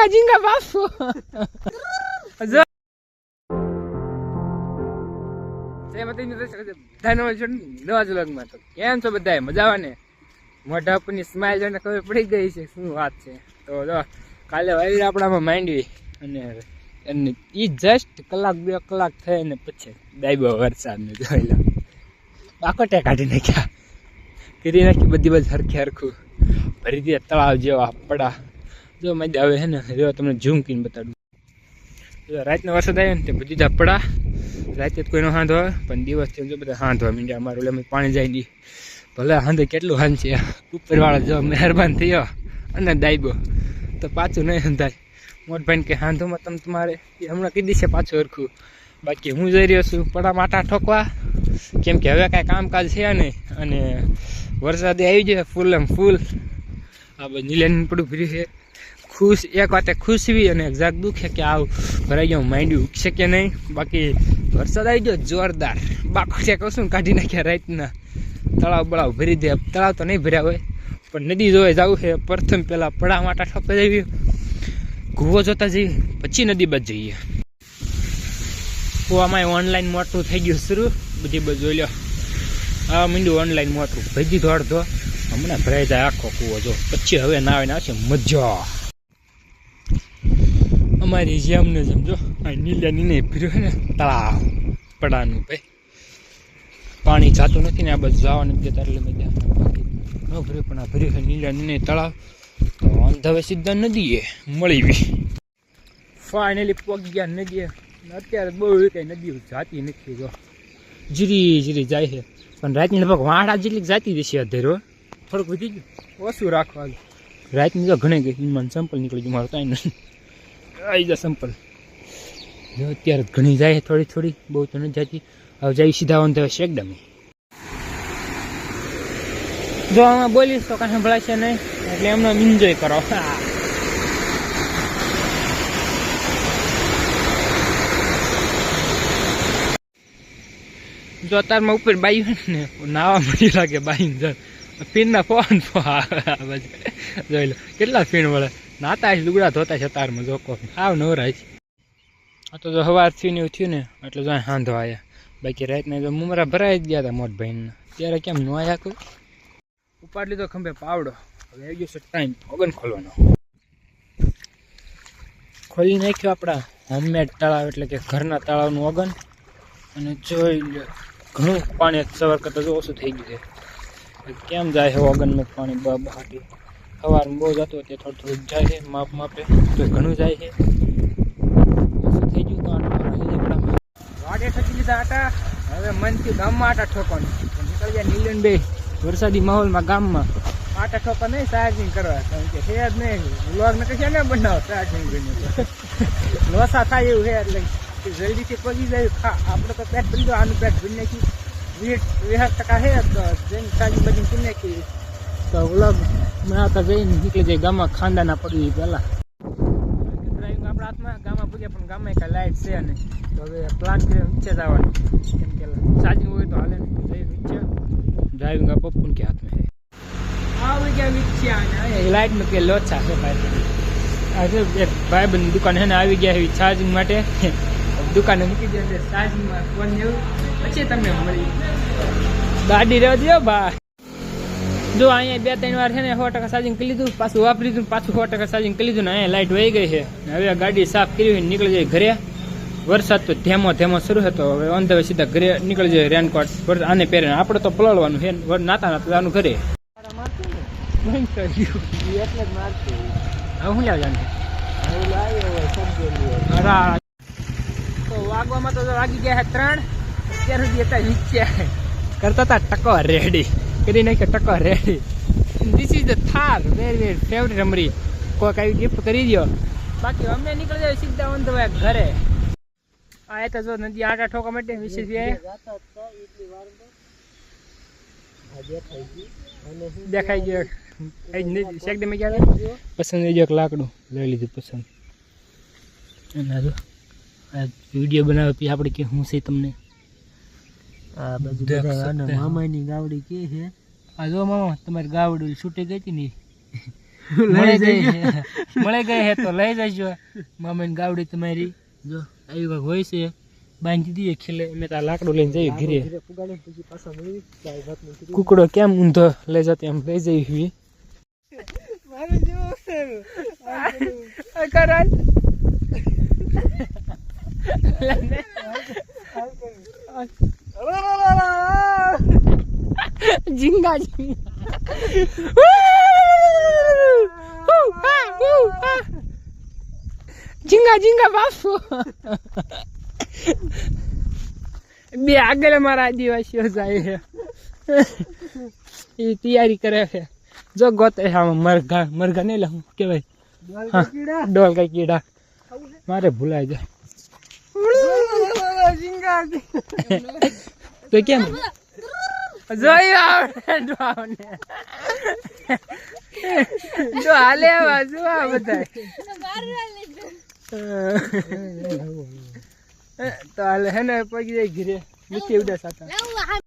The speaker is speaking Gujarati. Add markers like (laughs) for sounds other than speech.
ઝીંગા ઝીંગા બાપુ જો જય માતાજી મિત્રો ધન્યવાદ છો નવા જુલગમાં તો કેમ છો બધા મજા આવે ને મોઢા ઉપરની સ્માઇલ જોઈને ખબર પડી ગઈ છે શું વાત છે તો જો કાલે વાયર આપણામાં માંડવી અને અને એ જસ્ટ કલાક બે કલાક થઈ ને પછી દાયબો વરસાદને જોઈ લો બાકોટે કાઢી નાખ્યા કરી નાખી બધી બધી હરખી હરખું દે તળાવ જેવા પડા જો મજા આવે છે ને, જો તમને ઝૂમ કરીને બતાડું. જો રાતનો વરસાદ આવ્યો ને, તે બધી જ પડા રાતે કોઈનો હાંધો આવે, પણ દિવસ જો બધા હાંધવા મીંડ્યા અમારું એટલે પાણી જાય નહીં. ભલે હાંધે કેટલું હાંધ છે. ઉપરવાળા જો મહેરબાન થયો અને દાયબો. તો પાછું નહીં હંધાય. મોટભાઈ કે હાંધોમાં તમે તમારે. એ હમણાં કીધી છે પાછું હરખું. બાકી હું જઈ રહ્યો છું પડા માટા ઠોકવા. કેમ કે હવે કાંઈ કામકાજ છે નહીં. અને વરસાદે આવી જાય ફૂલ એમ ફૂલ. આ બધું નીલેન પડું ફર્યું છે. ખુશ, એક વાતે ખુશ બી અને એક જાગ દુખે કે આવ ભરાઈ ગયો માંડ્યું ઉગશે કે નહીં? બાકી વરસાદ આવી ગયો, જોરદાર. બાકી કશું કાઢી નાખ્યા રાતના. તળાવ બળાવ ભરી દે. તળાવ તો નહીં ભર્યા હોય, પણ નદી જોવે જવું છે. પ્રથમ પહેલાં પડા માટા ઠપે જઈએ. કૂવો જોતા જઈએ, પછી નદી બાદ જઈએ. કૂવામાં ઓનલાઈન મોટું થઈ ગયું શરૂ. બધી બધું જોઈ લો. આ મીંડું ઓનલાઈન મોટું. ભજી દોડ દો હમણાં ભરાઈ જાય આખો કૂવો, જો. પછી હવે ના આવે ને આવશે મજા. અમારી જેમને જેમ જો આ નીલા નીને ભર્યું છે ને, તળાવ પડાનું ભાઈ. પાણી જાતું નથી ને આ બધું જવા નથી દેતા એટલે મજા ન ભર્યું, પણ આ ભર્યું છે નીલા નીને તળાવ. તો વાંધો હવે સીધા નદીએ મળી ગઈ ફાઇનલી પગ ગયા નદીએ. અત્યારે બહુ કઈ નદી જાતી નથી જો. જીરી જીરી જાય છે. પણ રાતની લગભગ વાડા જેટલી જાતી જશે અધેરો થોડુંક વધી ગયું. ઓછું રાખવાનું. રાતની તો ઘણી ગઈ મને સંપલ નીકળી ગયું, મારું કાંઈ નહીં આવી જા સંપલ. જો અત્યારે ઘણી જાય થોડી થોડી બહુ તો નથી જતી. હવે જઈ સીધા વાંધો છે એકદમ. જો આમાં બોલીશ તો કાંઈ સંભળાશે નહીં એટલે એમનો એન્જોય કરો. જો અત્યારમાં ઉપર બાઈ હોય ને નાવા મળી લાગે બાઈ ફીણના ફોન જોઈ લો કેટલા ફીણ વળે. નાતા છે લુગડા ધોતા છે તારમાં જોકો આવ નવરાય છે આ તો જો સવાર થયું ને થયું ને, એટલે જો સાંધો આવ્યા બાકી રાતના જો મુમરા ભરાઈ જ ગયા હતા મોટભાઈને ત્યારે કેમ ન આવ્યા કોઈ? ઉપાડ લીધો ખંભે પાવડો. હવે આવી ગયો છે ટાઈમ. ઓગન ખોલવાનો. ખોલી નાખ્યો આપણા હોમમેડ તળાવ, એટલે કે ઘરના તળાવનું ઓગન. અને જોઈ ઘણું પાણી સવાર કરતાં જો ઓછું થઈ ગયું છે. કેમ જાય છે ઓગનનું પાણી બહાટી સવારમાં બહુ જતો તે થોડું થોડું જાય છે, માપ માપે. તો ઘણું જાય છે. થઈ ગયું? તો આટા મારવા વાડે ઠકી લીધા હતા હવે મનથી ગામમાં આટા ઠોકવાનું. નીકળી ગયા નીલન વરસાદી માહોલમાં ગામમાં. આટા ઠોકો નહીં ચાર્જિંગ કરવા. કારણ કે છે જ નહીં. વ્લોગ ને કશે ને બનાવો ચાર્જિંગ કરીને. (laughs) લોસા થાય એવું છે, એટલે જલ્દીથી પગી જાય ખા, આપણે તો પેટ ભરી દો, આનું પેટ ભરી નાખી. વીસ વીસ ટકા છે, તો જઈને ચાર્જિંગ બધી ભરી નાખી તો વ્લોગ બનાવતા જઈને નીકળી જાય ગામમાં ખાંદાના પડવી પહેલાં. ડ્રાઈવિંગ આપણા હાથમાં ગામમાં પૂગ્યા પણ ગામમાં કાંઈ લાઇટ છે નહીં તો હવે પ્લાન કરીને નીચે જવાનું. કેમ કે ચાર્જિંગ હોય તો હાલે જઈ નીચે. ડ્રાઇવિંગ આ પપ્પુન કે હાથમાં આવી ગયા નીચે લાઇટમાં કે લોચા છે ભાઈ. આજે એક ભાઈ બંધ દુકાન છે ને આવી ગયા એવી ચાર્જિંગ માટે. દુકાને મૂકી દે ચાર્જિંગમાં ફોન જેવું પછી તમને મળી. ગાડી રહેવા દો ભાઈ જો અહીંયા બે, ત્રણ વાર છે ને સો ટકા ચાર્જિંગ કરી લીધું, પાછું વાપરી દીધું પાછું સો ટકા ચાર્જિંગ કરી લીધું ને અહીંયા લાઇટ વહી ગઈ છે. હવે ગાડી સાફ કરી હોય નીકળી જાય ઘરે. વરસાદ તો ધેમો ધેમો શરૂ હતો હવે ઓન ધ સીધા ઘરે નીકળી જાય રેનકોટ આને પહેરે આપણે તો પલળવાનું છે નાતા નાતા જવાનું ઘરે. હવે હું લેવા જાણું તો વાગવામાં તો વાગી ગયા ત્રણ, અત્યાર સુધી હતા નીચે કરતા હતા ટકો રેડી કરી નાખે ટક્કર ready this is the Thar very very favourite અમરી કોઈક આવી ગિફ્ટ કરી દો બાકી અમે નીકળી જાય સીધા ઓન ધ ઘરે. આ તો જો નદી આટા ઠોકા માટે વિશેષ દેખાઈ ગયો. શેકડે ગયા પસંદ થઈ ગયો લાકડું. લઈ લીધું પસંદ. અને વીડિયો બનાવે પછી આપણે કે શું છે તમને? આ બધું બધા આના મામાની ગાવડી કે છે. આ જો મામા તમારી ગાવડી છૂટી ગઈ હતી ને? (laughs) ઈ. મળી ગઈ મળી ગઈ હે તો લઈ જજો. મામાની ગાવડી તમારી. જો આવી વાગ હોય છે. બાંધી દઈએ ખીલે. અમે તો લાકડું લઈને જઈએ ઘીરે. કુકડો કેમ ઊંધો? લઈ જતો એમ લઈ જઈ હુઈ કરાલ. ઝીંગા ઝીંગા ઝીંગા બાપુ બે આગળ મારા આદિવાસીઓ જાય છે. એ તૈયારી કરે છે. જો ગોતે છે આમાં મરઘા મરઘા નહીં લઉં કેવાય હા ડોલ કઈ કીડા મારે ભૂલાઈ જાય. તો કેમ? જોઈ આવડે ડોને જો હાલે આવા, જો આ બધા તો હાલે હે ને, પગી જાય ઘરે. નીચે ઉડે સાતા.